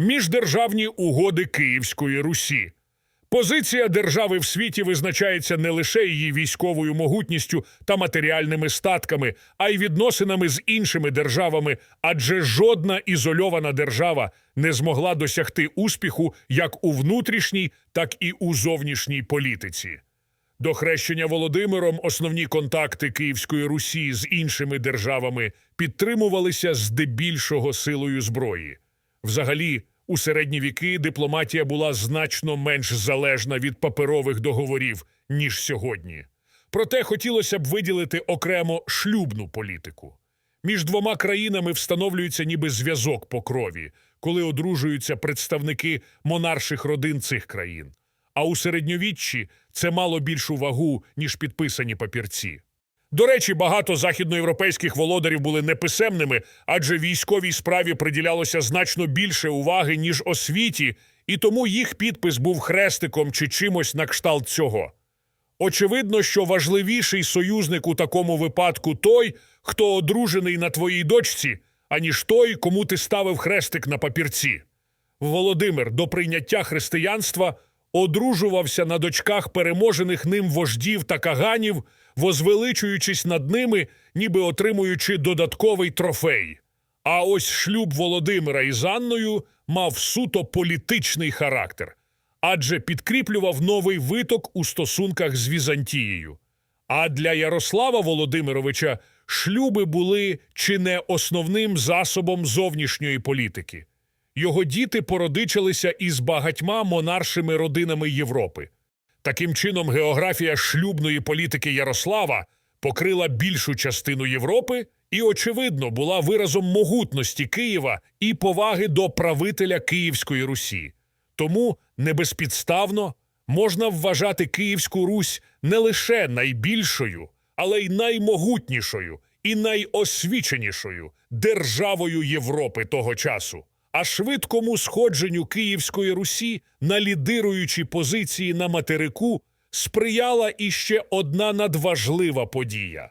Міждержавні угоди Київської Русі. Позиція держави в світі визначається не лише її військовою могутністю та матеріальними статками, а й відносинами з іншими державами, адже жодна ізольована держава не змогла досягти успіху як у внутрішній, так і у зовнішній політиці. До хрещення Володимиром основні контакти Київської Русі з іншими державами підтримувалися здебільшого силою зброї. Взагалі, у середні віки дипломатія була значно менш залежна від паперових договорів, ніж сьогодні. Проте хотілося б виділити окремо шлюбну політику. Між двома країнами встановлюється ніби зв'язок по крові, коли одружуються представники монарших родин цих країн. А у середньовіччі це мало більшу вагу, ніж підписані папірці. До речі, багато західноєвропейських володарів були неписемними, адже військовій справі приділялося значно більше уваги, ніж освіті, і тому їх підпис був хрестиком чи чимось на кшталт цього. Очевидно, що важливіший союзник у такому випадку той, хто одружений на твоїй дочці, аніж той, кому ти ставив хрестик на папірці. Володимир до прийняття християнства одружувався на дочках переможених ним вождів та каганів, возвеличуючись над ними, ніби отримуючи додатковий трофей. А ось шлюб Володимира із Анною мав суто політичний характер, адже підкріплював новий виток у стосунках з Візантією. А для Ярослава Володимировича шлюби були чи не основним засобом зовнішньої політики. Його діти породичилися із багатьма монаршими родинами Європи. Таким чином, географія шлюбної політики Ярослава покрила більшу частину Європи і, очевидно, була виразом могутності Києва і поваги до правителя Київської Русі. Тому небезпідставно можна вважати Київську Русь не лише найбільшою, але й наймогутнішою і найосвіченішою державою Європи того часу. А швидкому сходженню Київської Русі на лідируючі позиції на материку сприяла іще одна надважлива подія.